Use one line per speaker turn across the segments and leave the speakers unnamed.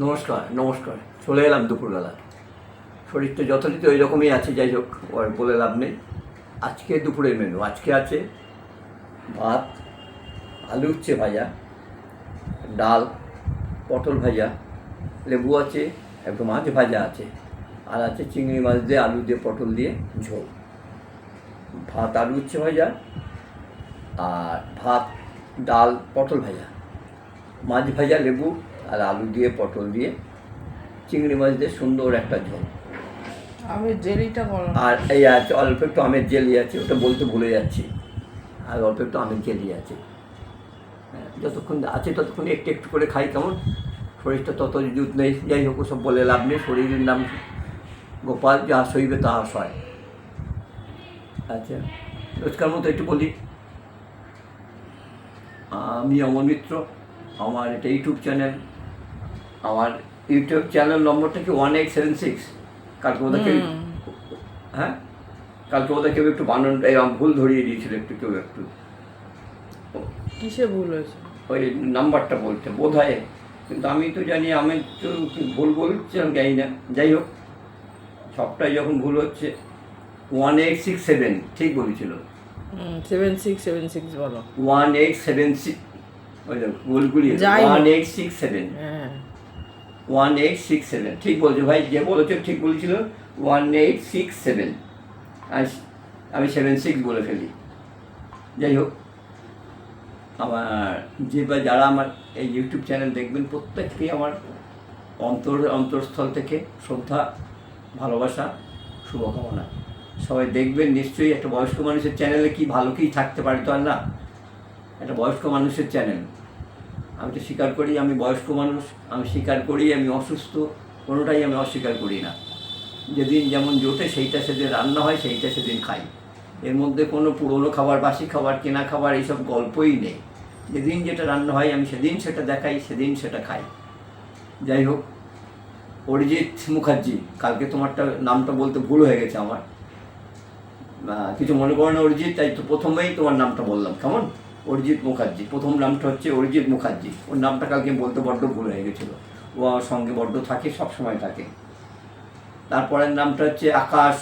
নমস্কার নমস্কার। চলে এলাম দুপুরবেলা। শরীর তো যথারীতি ওই রকমই আছে, যাই হোক, আর বলে লাভ নেই। আজকে দুপুরের মেনু আজকে আছে ভাত, আলু উচ্ছে ভাজা, ডাল, পটল ভাজা, লেবু আছে একটু মাছ ভাজা আছে। আর আছে চিংড়ি মাছ দিয়ে, আলু দিয়ে, পটল দিয়ে ঝোল। ভাত, আলু উচ্ছে ভাজা, আর ভাত, ডাল, পটল ভাজা। মাছ ভাজা, লেবু আর আলু দিয়ে পটল দিয়ে চিংড়ি মাছ দিয়ে সুন্দর একটা ঝোল।
আমি জেলিটা বলো।
আর এই আছে অল্প একটু আমের জেলি আছে ওটা বলতে ভুলে যাচ্ছি। আর অল্প একটু আমের জেলি আছে। হ্যাঁ, যতক্ষণ আছে ততক্ষণ একটু একটু করে খাই কেমন? শরীরটা তত জুত নেই। যাই হোক সব বলে লাভ নেই। শরীরের নাম গোপাল যা সইবে তাহা সয় আচ্ছা রোজকার মতো একটু বলি। আমি অমর মিত্র আমার এটা ইউটিউব চ্যানেল। আমার ইউটিউব চ্যানেল নম্বরটা কি ওয়ান এইট সেভেন সিক্স কালকে ওদেরকে হ্যাঁ? কালকে ওদের কেউ একটু বানান ভুল ধরিয়ে দিয়েছিল একটু কেউ একটু।
কিসে ভুল হয়েছে?
ওই নাম্বারটা বলতে বোধ হয় কিন্তু আমি তো জানি আমি তো ভুল বলছি আমি জানি না। যাই হোক সবটাই যখন ভুল হচ্ছে ওয়ান এইট সিক্স সেভেন ঠিক বলেছিল।
সেভেন সিক্স সেভেন সিক্স বলো।
ওয়ান এইট সেভেন সিক্স ওই দেখো ভুলগুলি ওয়ান এইট সিক্স সেভেন
হ্যাঁ।
ওয়ান এইট সিক্স সেভেন ঠিক বলছো ভাই, যে বলেছ ঠিক বলেছিল ওয়ান এইট সিক্স সেভেন আমি সেভেন সিক্স বলে ফেলি। যাই হোক, আমার যে বা যারা আমার এই ইউটিউব চ্যানেল দেখবেন, প্রত্যেককেই আমার অন্তর, অন্তরস্থল থেকে শ্রদ্ধা, ভালোবাসা, শুভকামনা। সবাই দেখবেন, নিশ্চয়ই একটা বয়স্ক মানুষের চ্যানেলে কি ভালো কি থাকতে পারে তো আর না। একটা বয়স্ক মানুষের চ্যানেল আমি তো স্বীকার করি, আমি বয়স্ক মানুষ, আমি স্বীকার করি, আমি অসুস্থ, কোনোটাই আমি অস্বীকার করি না। যেদিন যেমন জোটে, সেইটা সেদিন রান্না হয়, সেইটা সেদিন খাই। এর মধ্যে কোনো পুরনো খাবার, বাসি খাবার, কেনা খাবার, এইসব গল্পই নেই। যেদিন যেটা রান্না হয়, আমি সেদিন সেটা দেখাই, সেদিন সেটা খাই। যাই হোক, অরিজিৎ মুখার্জি, কালকে তোমারটা, নামটা বলতে ভুল হয়ে গেছে আমার। কিছু মনে করো না অরিজিৎ, তাই তো প্রথমেই তোমার নামটা বললাম, কেমন? অরিজিৎ মুখার্জি। প্রথম নামটা হচ্ছে অরিজিৎ মুখার্জি। ওর নামটা কালকে বলতে বড্ড ভুল হয়ে গেছিল। ও আমার সঙ্গে বড্ড থাকে সব সময় থাকে। তারপরের নামটা হচ্ছে আকাশ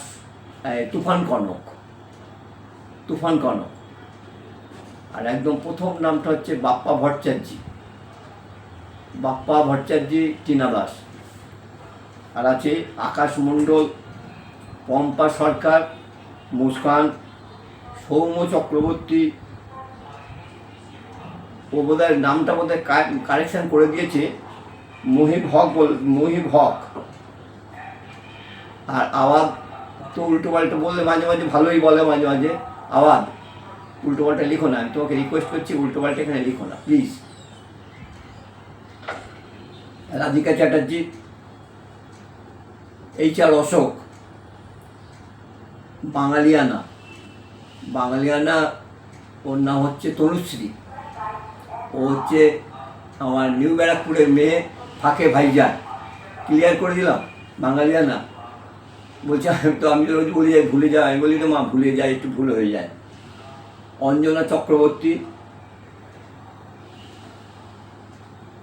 তুফান কনক। তুফান কনক। আর একদম প্রথম নামটা হচ্ছে বাপ্পা ভট্টাচার্যি। বাপ্পা ভট্টাচার্যি, টিনা দাস। আর আছে আকাশ মণ্ডল, পম্পা সরকার, মুস্কান, সৌম্য চক্রবর্তী ও বোধহয় নামটা বোধহয় কারেকশন করে দিয়েছে মহিব হক বল মহিব হক। আর আওয়াজ তো উল্টো পাল্টা বললে মাঝে মাঝে ভালোই বলে মাঝে মাঝে। আওয়াজ উল্টো পাল্টা লিখো না, আমি তোমাকে রিকোয়েস্ট করছি, উল্টো পাল্টা এখানে লিখো না please Radhika Chatterjee, H R Ashok, বাঙালিয়ানা। বাঙালিয়ানা, ওর নাম হচ্ছে তনুশ্রী। ও হচ্ছে আমার নিউ ব্যারাকপুরের মেয়ে ফাঁকে ভাইজান। ক্লিয়ার করে দিলাম? বাঙালিয়ানা বলছে, আমি তো আমি তো রোজ ভুলে যাই ভুলে যাই। আমি বলি তো মা, ভুলে যাই, একটু ভুল হয়ে যায়। অঞ্জনা চক্রবর্তী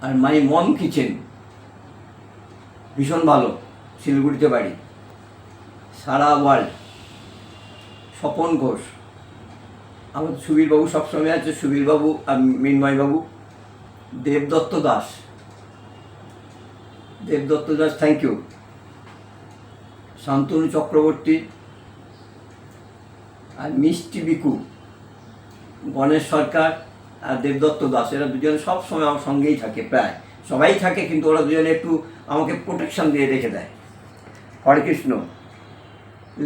আর মাই মম কিচেন। ভীষণ ভালো, শিলিগুড়িতে বাড়ি। সারা ওয়ার্ল্ড। স্বপন ঘোষ। আমার সুবীরবাবু সবসময় আছে, সুবীরবাবু আর মিনময়বাবু। দেবদত্ত দাস। দেবদত্ত দাস থ্যাংক ইউ শান্তনু চক্রবর্তী আর মিষ্টি বিকু। গণেশ সরকার আর দেবদত্ত দাস, এরা দুজনে সব সময় আমার সঙ্গেই থাকে, প্রায়। সবাই থাকে, কিন্তু ওরা দুজনে একটু আমাকে প্রোটেকশন দিয়ে রেখে দেয়। হরে কৃষ্ণ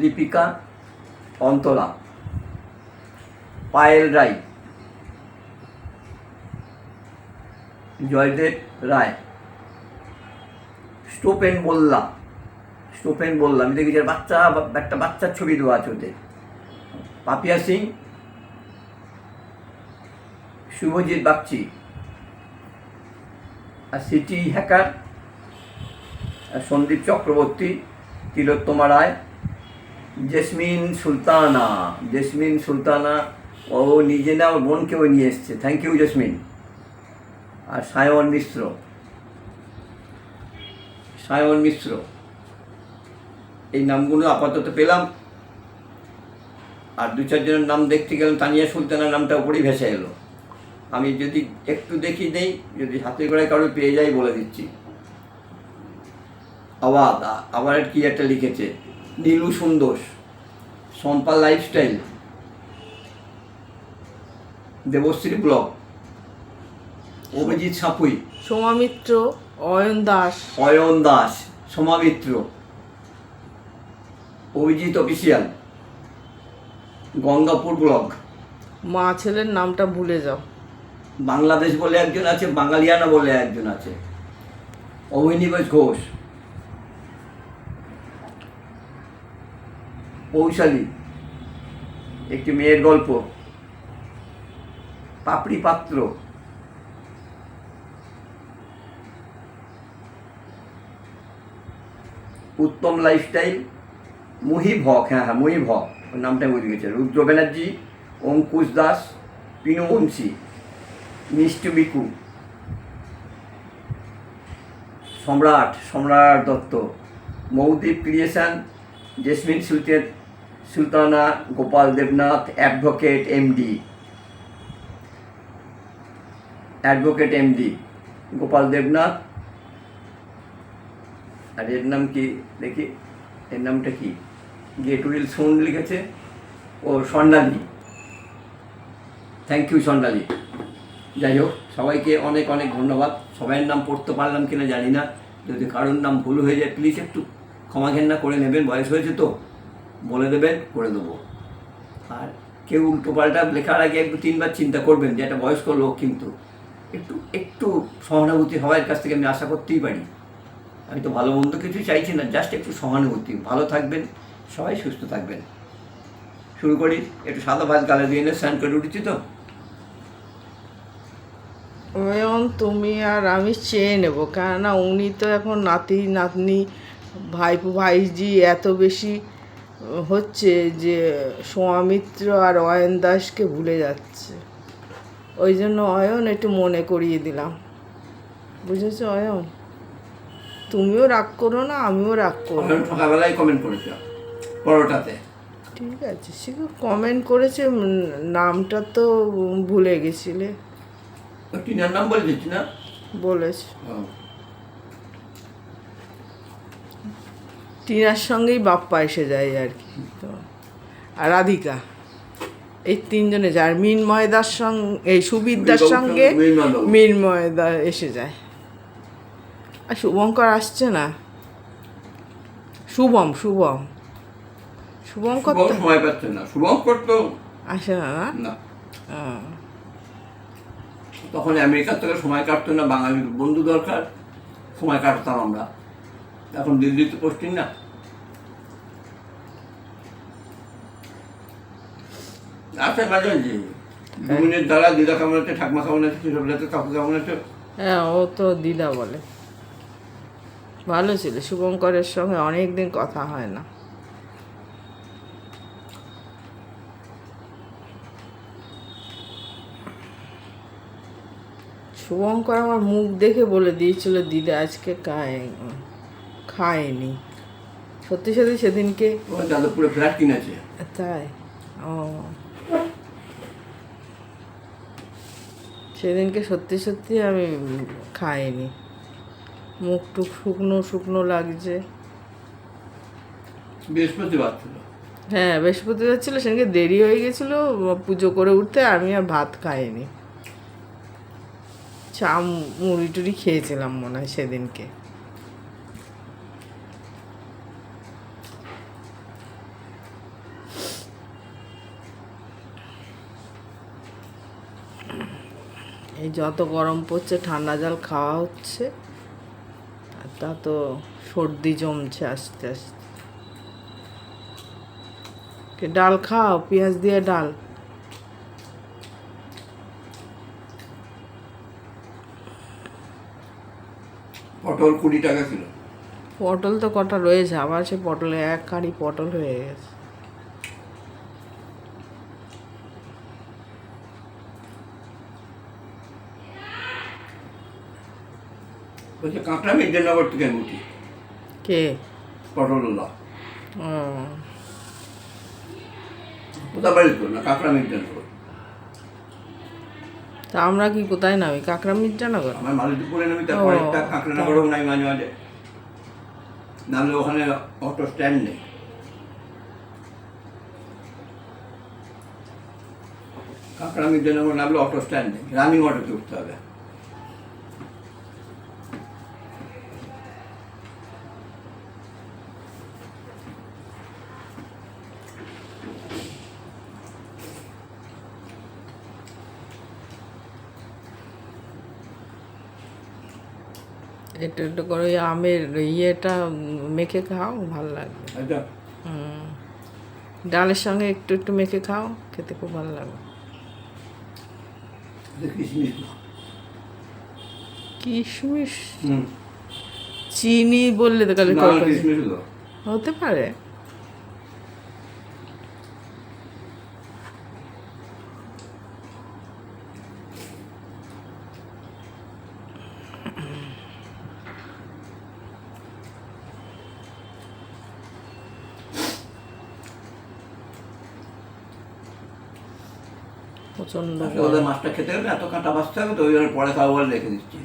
লিপিকা, অন্তরা। পায়েল রায়। জয়দেব রায়। স্টোপেন বললা। স্টোপেন বললাম আমি দেখি যে বাচ্চা, একটা বাচ্চার ছবি দেওয়া আছে ওতে পাপিয়া সিং। শুভজিৎ বাগচি। আর city hacker. Sandip Chakraborty. Tilottama Roy. Jasmine Sultana. Jasmine Sultana ও নিজে না ওর বোনকেও নিয়ে এসছে। থ্যাংক ইউ জেসমিন আর সায়ন মিশ্র। সায়ন মিশ্র। এই নামগুলো আপাতত পেলাম। আর দু চারজনের নাম দেখতে গেলাম, তানিয়া সুলতানার নামটা উপরেই ভেসে এলো। আমি যদি একটু দেখি নেই যদি হাতে করে কারও পেয়ে যাই বলে দিচ্ছি। আবার আবার কি একটা লিখেছে? নীলু সুন্দর Sampa lifestyle Debashree block Abhijit Sapui.
Somamitra Ayan Das.
Ayan Das Somamitra. Abhijit official. Gangapur block
মা ছেলের নামটা ভুলে যাও।
বাংলাদেশ বলে একজন আছে বাঙালিয়ানা বলে একজন আছে। অভিনিবেশ ঘোষ। পৌশালী। একটি মেয়ের গল্প। পাপড়ি পাত্র। উত্তম লাইফস্টাইল মুহিব হক হ্যাঁ হ্যাঁ মুহিব হক, ওর নামটা বুঝে গেছে। রুদ্র Banerjee, Ankush Das, Pinu Banshi, Mishti Biku Samrat Samrat Datta, Moudip creation Jasmine Sultana Gopal Debnath advocate MD advocate MD Gopal Debnath আর এর নাম কি? দেখি, এর নামটা কি? গেট উইল সোন লিখেছে। ও স্বর্ণালী। Thank you Swarnali. যাই হোক, সবাইকে অনেক অনেক ধন্যবাদ। সবাইয়ের নাম পড়তে পারলাম কিনা জানি না। যদি কারোর নাম ভুল হয়ে যায় প্লিজ একটু ক্ষমা ঘেন্না করে নেবেন। বয়স হয়েছে তো, বলে দেবেন, করে দেবো। আর কেউ উল্টো পাল্টা লেখার আগে একটু তিনবার চিন্তা করবেন যে একটা বয়স্ক লোক কিন্তু। একটু একটু সহানুভূতি সবার কাছ থেকে আমি আশা করতেই পারি। আমি তো ভালো মন্দ কিছু চাইছি না জাস্ট একটু সহানুভূতি। ভালো থাকবেন, সবাই সুস্থ থাকবেন। শুরু করি, একটু সাদা ভাত গালে দিয়ে এনে স্নান করে উঠেছি তো।
তুমি আর আমি চেয়ে নেব, কেননা উনি তো এখন নাতি, নাতনি, ভাইপো, ভাইজি এত বেশি হচ্ছে যে সোয়ামিত্র আর অয়ন দাসকে ভুলে যাচ্ছে। ওই জন্য অয়ন একটু মনে করিয়ে দিলাম। বুঝেছ অয়ন? তুমিও রাগ করো না আমিও রাগ করব
আমি সকালবেলায় কমেন্ট করেছি পরোটাতে।
ঠিক আছে সে কমেন্ট করেছে নামটা তো ভুলে গেছিলে।
টিনার নাম না
বলেছে। টিনার সঙ্গেই বাপ্পা এসে যায় আর কি। তো আর রাধিকা। এই তিনজনে যায়। আর মিনময়দার সঙ্গে এই সুবিদ্যার সঙ্গে
মিনময়দা।
এসে যায়। আর শুভঙ্কর আসছে না? শুভম শুভম। শুভঙ্কর তো
সময় পাচ্ছে না। শুভঙ্কর তো
আসে না না?
তখন আমেরিকার থেকে সময় কাটতো না বাঙালির বন্ধু দরকার সময় কাটতাম আমরা। এখন দিল্লিতে পোস্টিং না? দ্বারা দিদা কেমন আছে ঠাকমা কেমন আছে সেসব যাতে কাকু কেমন আছে?
হ্যাঁ ও তো দিদা বলে। ভালো ছিল শুভঙ্করের সঙ্গে অনেক দিন কথা হয় না। শুভঙ্কর আমার মুখ দেখে বলে দিয়েছিল দিদা আজকে খায় খায়নি। সত্যি সত্যি সেদিনকে
ও ফ্ল্যাট কিনেছে।
তাই? ও। সেদিনকে সত্যি সত্যি আমি খাইনি। মুখ টুক শুকনো শুকনো লাগছে।
বৃহস্পতিবার ছিল।
হ্যাঁ বৃহস্পতিবার ছিল সেদিনকে দেরি হয়ে গেছিল পুজো করে উঠতে আমি আর ভাত খাইনি। চা মুড়ি টুড়ি খেয়েছিলাম মনে হয় সেদিনকে। এই যত গরম পড়ছে ঠান্ডা জল খাওয়া হচ্ছে আর তা তো সর্দি জমছে আস্তে আস্তে। কে ডাল খাও পেঁয়াজ দিয়ে ডাল।
পটল কুড়ি টাকা ছিল
পটল তো কটা রয়েছে আবার সে পটলে এক কাঁড়ি পটল হয়ে গেছে।
বলছে কাঁকড়া মির্জানগর থেকে উঠি।
কে?
বাড়ি তো না কাঁকড়া মিটন
তা আমরা কি কোথায় নামি? কাকরা মির্জানগর
আমার মালিক করে নেবি তারপরে
ও,
কাঁকড়া নগরও নাই মাঝে মাঝে। নামলে ওখানে অটো স্ট্যান্ড নেই। কাঁকড়া মিটনগর নামলে অটো স্ট্যান্ড নেই। রানিং অটোতে উঠতে হবে।
একটু একটু করে ওই আমের ইয়েটা মেখে খাও ভালো লাগবে।
আচ্ছা।
হুম। ডালের সঙ্গে একটু একটু মেখে খাও খেতে খুব ভালো লাগবে।
কিশমিশ। হুম।
চিনি বললে তো কালে
কিশমিশ
হতে পারে।
প্রচণ্ড ওদের মাছটা খেতে গেলে এত কাঁটা বাঁচতে হবে তো ওই জন্য পরে খাওয়া বলে রেখে দিচ্ছি।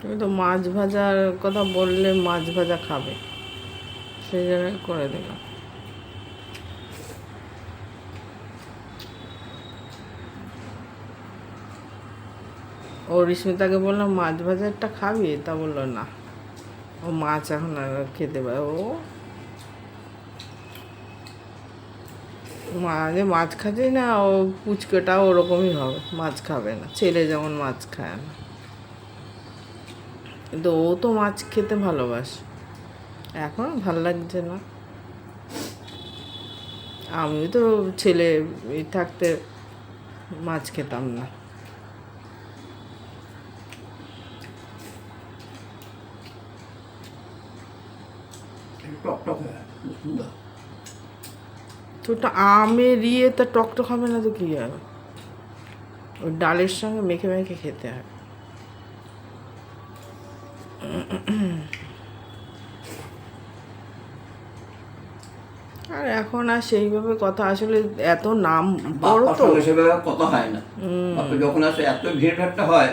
তুমি তো মাছ ভাজার কথা বললে মাছ ভাজা খাবে। সেই জন্য করে দিলাম। ও রিস্মিতাকে বললাম মাছ ভাজারটা খাবি? তা বলল না। ও মাছ এখন আর খেতে পারে। ও মাঝে মাছ খাচ্ছে না, ও পুচকেটাও ওরকমই হবে, মাছ খাবে না। ছেলে যেমন মাছ খায় না। কিন্তু ও তো মাছ খেতে ভালোবাসে। এখন ভালো লাগছে না। আমি তো ছেলে থাকতে মাছ খেতাম না।
টক টক হয়
তো ওটা আমের ইয়ে তা টকটক হবে না তো কী হবে ওই ডালের সঙ্গে মেখে মেখে খেতে হবে আর এখন আর সেইভাবে কথা আসলে এত নাম বড় তো।
সেভাবে কথা হয় না। যখন আসে এত ভিড় ভাট্টা হয়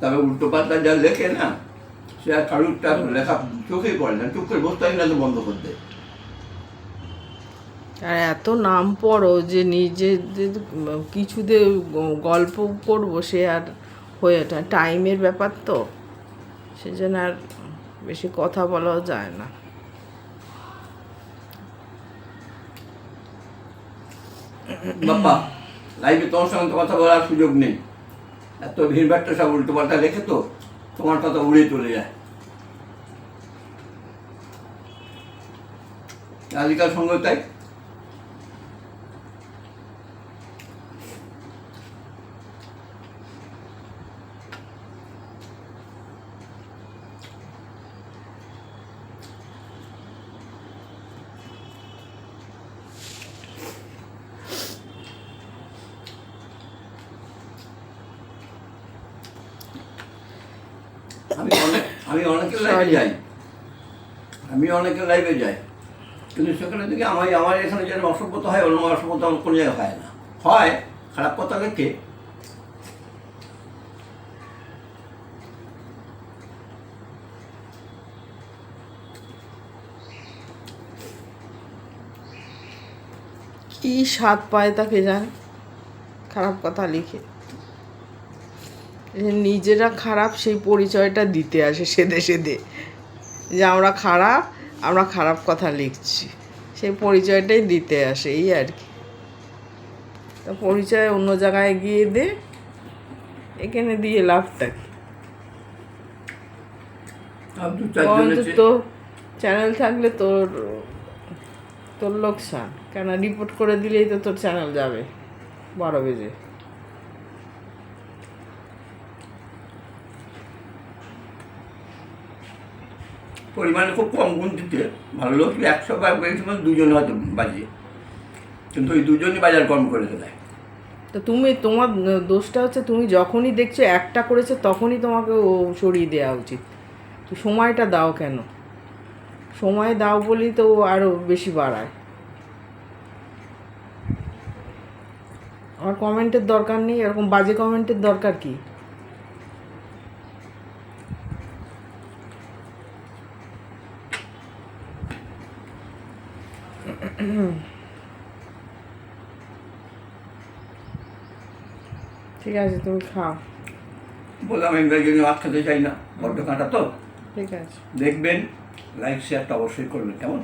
তবে উল্টো পাল্টা যা লেখে না সে আর কারুরটা লেখা চোখেই পড়ে না চোখ করে বসতে হয় না তো বন্ধ করতে
আর এত নাম পড়ো যে নিজে যে কিছুতে গল্প করব সে আর হয়ে ওঠে। টাইমের ব্যাপার তো, সেজন্য আর বেশি কথা বলাও যায় না।
বাপ্পা লাইভে তোমার সঙ্গে কথা বলার সুযোগ নেই। এত ভিড় ভাট্টা সব উল্টো পাল্টা লেখে তো তোমার কথা উড়ে চলে যায়। আজকাল সঙ্গে তাই আমি অনেক আমি অনেকের লাইভে যাই। আমি অনেকের লাইভে যাই। কিন্তু সেখানে থেকে আমার আমার এখানে যেন অসভ্যতা হয় অন্য অসভ্যতা আমার কোনো জায়গায় হয় না। হয় খারাপ কথা লেখে
কি স্বাদ পায় তাকে জানে? খারাপ কথা লিখে। নিজেরা খারাপ সেই পরিচয়টা দিতে আসে সেদে সেদে। যে আমরা খারাপ আমরা খারাপ কথা লিখছি। সেই পরিচয়টাই দিতে আসে এই আর কি। তা পরিচয় অন্য জায়গায় গিয়ে দে এখানে দিয়ে লাভটা কি? অন্তত তো চ্যানেল থাকলে তোর তোর লোকসান। কেন রিপোর্ট করে দিলেই তো তোর চ্যানেল যাবে বারো বেজে।
পরিমাণে খুব কম গুনতিতে ভালো লোক একশো বা মানে দুজন হয়তো বাজে কিন্তু ওই দুজনই বাজার কম করে দেয়।
তো তুমি তোমার দোষটা হচ্ছে তুমি যখনই দেখছ একটা করেছে, তখনই তোমাকে ও সরিয়ে দেওয়া উচিত। তো সময়টা দাও কেন? সময় দাও বলেই তো ও আরও বেশি বাড়ায়। আমার কমেন্টের দরকার নেই, এরকম বাজে কমেন্টের দরকার কি? ঠিক আছে তুমি খাও।
বললাম আমি জন্য ভাত খেতে চাই না বড্ড কাঁটা তো।
ঠিক আছে।
দেখবেন লাইক শেয়ারটা অবশ্যই করবেন কেমন?